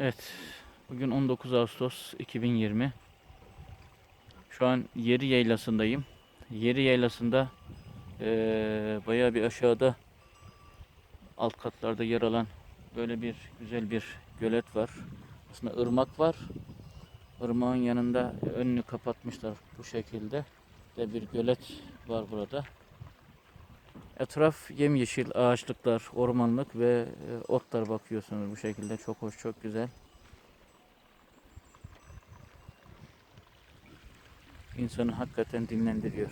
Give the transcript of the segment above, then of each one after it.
Evet. Bugün 19 Ağustos 2020. Şu an Yeri Yaylası'ndayım. Yeri Yaylası'nda eee bayağı bir aşağıda alt katlarda yer alan böyle bir güzel bir gölet var. Aslında ırmak var. Irmağın yanında önünü kapatmışlar bu şekilde. Ve bir gölet var burada. Etraf yemyeşil ağaçlıklar, ormanlık ve e, otlar bakıyorsunuz bu şekilde. Çok hoş, çok güzel. İnsanı hakikaten dinlendiriyor.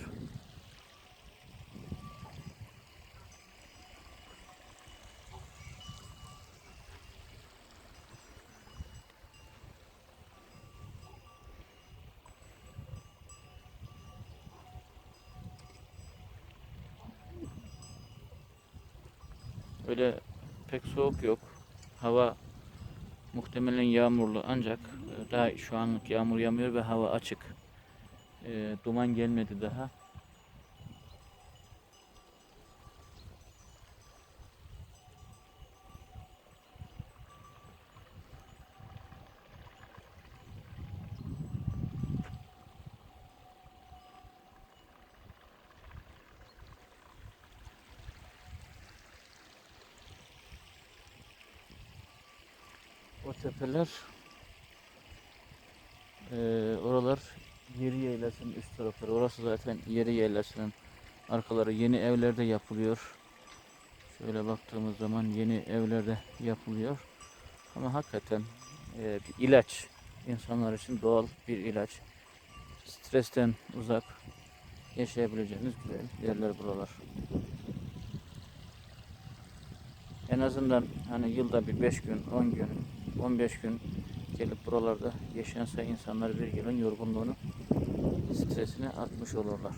Öyle pek soğuk yok. Hava muhtemelen yağmurlu ancak e, daha şu anlık yağmur yağmıyor ve hava açık. E, duman gelmedi daha. O tepeler eee, oralar Yeri Yaylası'nın üst tarafları. Orası zaten Yeri Yaylası'nın arkaları. Yeni evlerde yapılıyor. Şöyle baktığımız zaman yeni evlerde yapılıyor. Ama hakikaten eee, bir ilaç. insanlar için doğal bir ilaç. Stresten uzak yaşayabileceğiniz güzel yerler buralar. En azından hani yılda bir 5 gün, 10 gün, 15 gün gelip buralarda yaşayansa insanlar bir yılın yorgunluğunu, stresini atmış olurlar.